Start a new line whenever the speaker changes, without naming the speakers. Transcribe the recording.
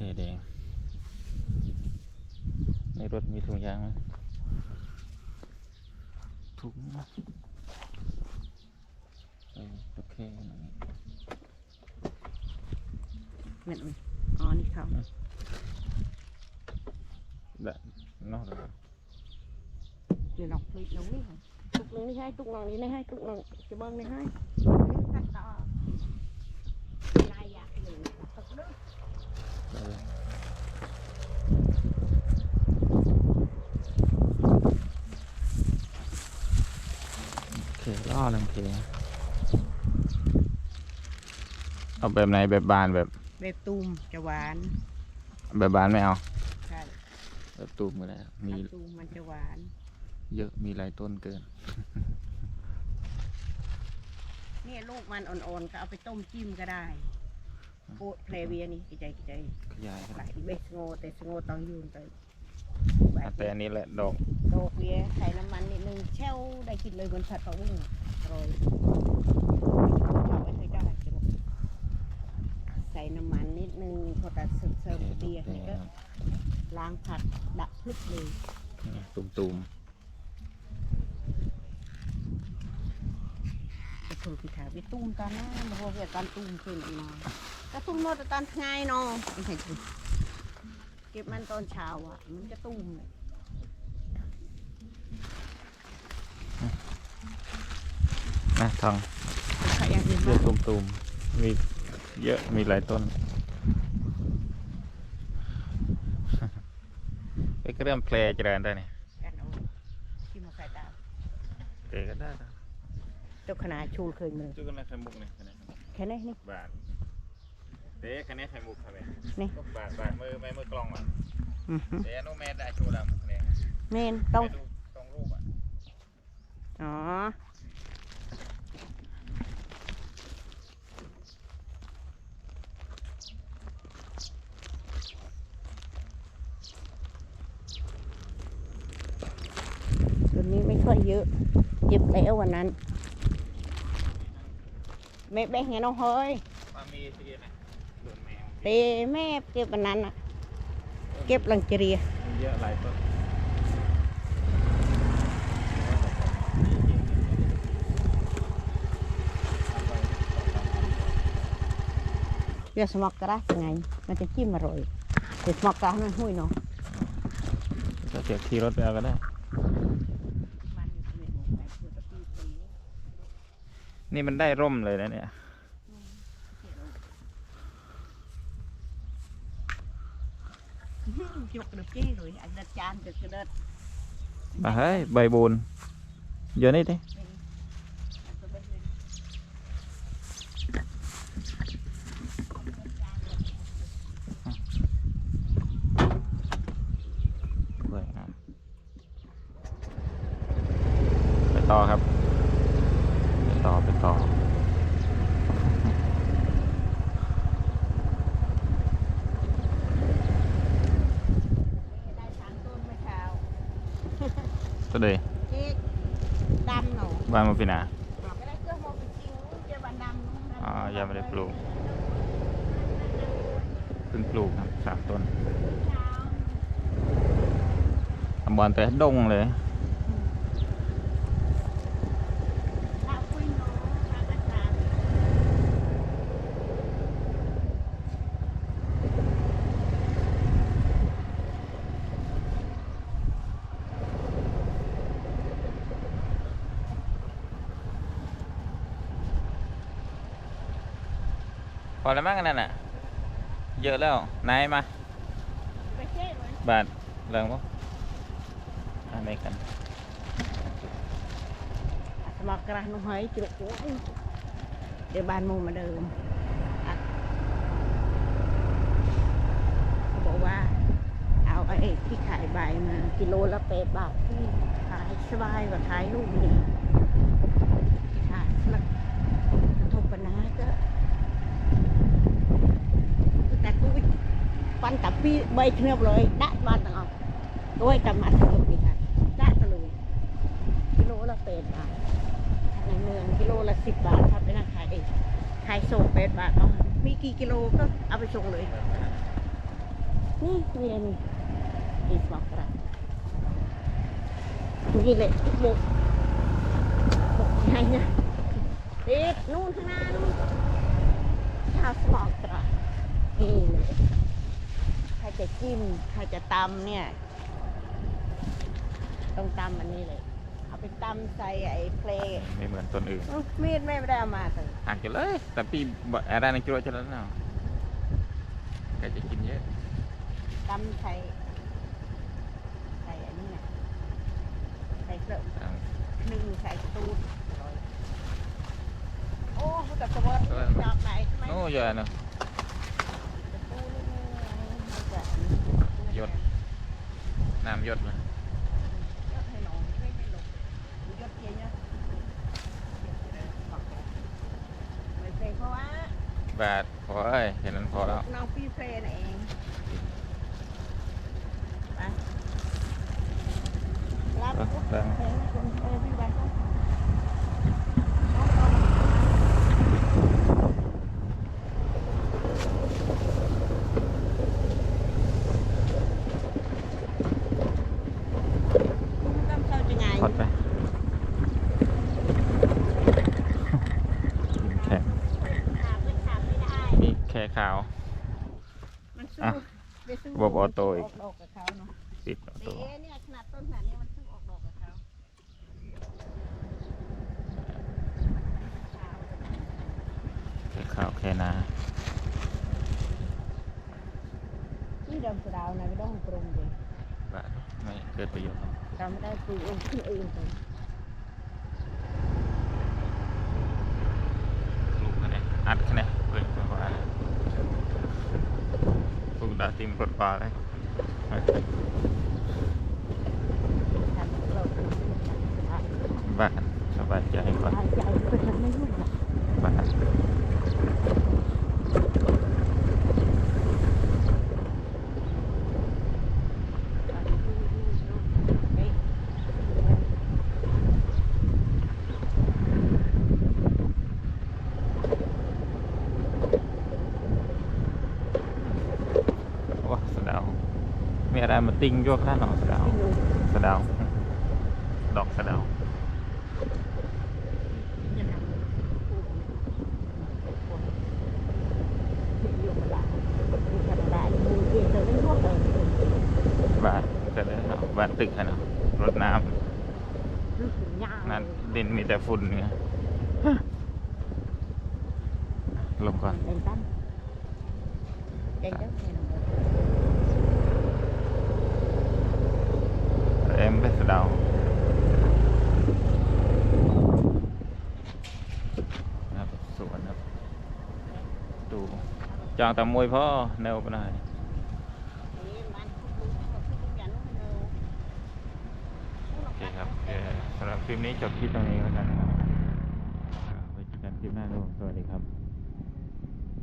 เคแดง ในรถมีถุงยางไหมถุงเออโอเคหน่อย
เหมือนอ๋อ นี่เขา
ได้นอกเลย
เดี๋ยวเราพลิกน้องนี่ค่ะตุกน้องนี่ให้ตุกน้องนี่ให้ตุกน้องจะเบิ้งนี่ให้ตัดต่อลายอยากหนึ่งตัดเด้อ
เออโอเคล่อลังเคเอาแบบไหนแบบบานแบบ
แบบตูมจะหวาน
แบบบานไม่เอา
ใช่
แบบตูมก็ได้ครับมี
ถ้าตูมมันจะหวาน
เยอะมีหลายต้นเกิน
เนี่ยลูกมันอ่อนๆก็เอาไปต้มจิ้มก็ได้โอ้เพลเวียนี่กิจใจกิจใจ
ขยายค
ห
รั
ลา
บ
ยเบสโงแต่สโงต้องยืนไป
แต่อันนี้แหละดอก
โดกเวียใส่น้ำมันนิดนึงแช่วได้กินเลยเหมือนผัดผักบุ้งอ ร่อยชอบไว้เคยได้จะบอกใส่น้ำมันนิดนึงพอตัดเสริมเสริมเตียนี่ก็ล้างผัดดับพลึกเลย
ตุ่มตุ่ม
ไปถูกพิธาไปตุ้มตอนนั้นบอกว่าเวียตอนตุ้มขึ้นมาก็ตุ้มโนดตอนไงเนาะไม่ใช่จุเก็บมันตอนเช้าอะ มันจะตุ้มเลย
ๆ นะทอง
ใครอยากเห็น
เย
บ้า
อะ
ง
ตุ่มตุ่มๆมีเยอะมีหลายต้น ไปก็เริ่มเพลย์เจริญได้เนี่ย
กันเอาที่มาใส่ตาม
เกก็ได้นะ
เจ้าคณะชูเคยมือ
จุกันนะไข่มุกเนี่ยคะแนน
แค่นี้นี่
บาทเต๊คะแนนไข่มุกคะแนน
นี่
บาทบาทมือไม่มือกล้องอะ
อือฮึ
เต๊อนุเมตได้ชูดำคะแนน
เมนต้อง
ไปดูตรงรูปอะ
อ๋อ ตัวนี้ไม่ ค่อยเยอะ เก็บแล้ววันนั้น แม่แบ่งให้น้องเฮ้ย
มามีทีเดียวนะโดนแมว
เตแม่เก็บวันนั้นอะ เก็บหลังเจรีย
มีเยอะหลายต้น
เรียกสมอกกระไรยังไง มันจะจิ้มอร่อยแต่สมอกกระมันหุ้ยเนาะ
ก็เดี๋ยวขี่รถไปเอาก็ได้ นี่มันได้ร่มเลยนะเนี่ย
chụp được chi rồi anh đặt chan được cái đợt
มาเฮ้ยใบบูนเยอะนี่ดิเว้ยอะไป ต่อครับไปต่อไปต่อ
đây sáng tôn mới chào
ตัวเดย
chị đâm nổ
บ้านมาพี่นา
cái đấy cứ một cái chiều chơi bàn đâm
อ๋อยังไม่ได้ปลูกเพิ่งปลูกครับสามต้น ตำบอลแต่ดงเลย อแล้วมั้งอันนั่นน่ะ เยอะแล้วนายมา
ไปเช่เลย
บาทเริงปะอะไรกัน
สมัครกระนุ่งหอยจุกเดี๋ยวบ้านมูมาเดิมเขาบอกว่า เอาไอ้ที่ขายใบมา กิโลละแปดบาทที่ขายสบายกว่าขายลูกนี่ขายแล้วทุกปัญหาก็ แต่กู ปันกับพี่ใบเทียบเลยได้บ้านต่างออกด้วยกับมาถึงพี่ค่ะได้ตะลุยกิโลละแปดบาทในเมืองกิโลละสิบบาทครับไปนั่งขายเองขายส่งแปดบาทเอามีกี่กิโลก็เอาไปส่งเลยนี่นี่นี่อีกบอกกันนี่แหละบุกบุกยังไงนะติดนู่นข้างหน้านู่นชาวสมองตรานี่เลย จะจิ้มใครจะตำเนี่ย ต้องตำอันนี้เลย เอาไปตำใส่ไอ้เพลง
ไม่เหมือนต้นอื่น
อื้อมีดแม่ไม่ได้เอามาเลย
ห่างกันเลยแต่ปีบอกอะไรในกิโลจะแล้วเนาะแกจะกินเยอะ
ตำใส่ใส่อันนี้นะใส่เครื่อง
ตาม
หนึ่งใส่ตูดโอ้แต่สวัสดิ์จอบไหนทำไม
โอ้เยอะ
ๆไม่ใช่เพราะว่า
บาทพอเอ้ยเห็นนั้นพอแล้ว
น้องพี่เพลนเองไปรับ
เออ
ปุ๊บ
แบ่ง
เพลงคุณเออพี่ไปต้อง เข้าจะไง
ทอดไปกินแข็ง
ขาดไม่ขาดไม่ได้
มีแค่ขาว
มันสู้
อะ
ไปสู้
บวบออโต้อีก
ออกดอกกับเขาเนาะ
ติดออ
เด
โต้
เนี่ยขนาดต้นขนาดนี้มันสู้ออกดอกกับเขา
แค่ขาวแค่นา
นี่ดำสะดาวนะไม่ต้องปรุงเลย
บาทไม่เกิดประโยชน์หรอก
តាមដែរពូអូនខ្លួនអីទៅលោកនេះអត់ខ្នេះវិ
ញទៅបាទពូដាក់ទីមរត់បាល់ហើយបាទសប្បាយចិត្តគាត់ รู้เลยบ้านก็
เลยเนาะ
บ้านตึกอะเนาะรถน้
รู้สึกยากำ
นั่นดินมีแต่ฝุ่นเนี่ยลงก่อน
เอ็
มไปสเดาวนะครับสวนครับดูจางตะมวยพ่อแนวไปหน่อย
นี่มันพูดให้หมดพูดทุกอย่างนู่นเย
โอเคครับเอ่สำหรับคลิปนี้จบคลิปตรงนี้แล้วกันนะครับไว้เจอกันคลิปหน้าครับผมสวัสดีครับ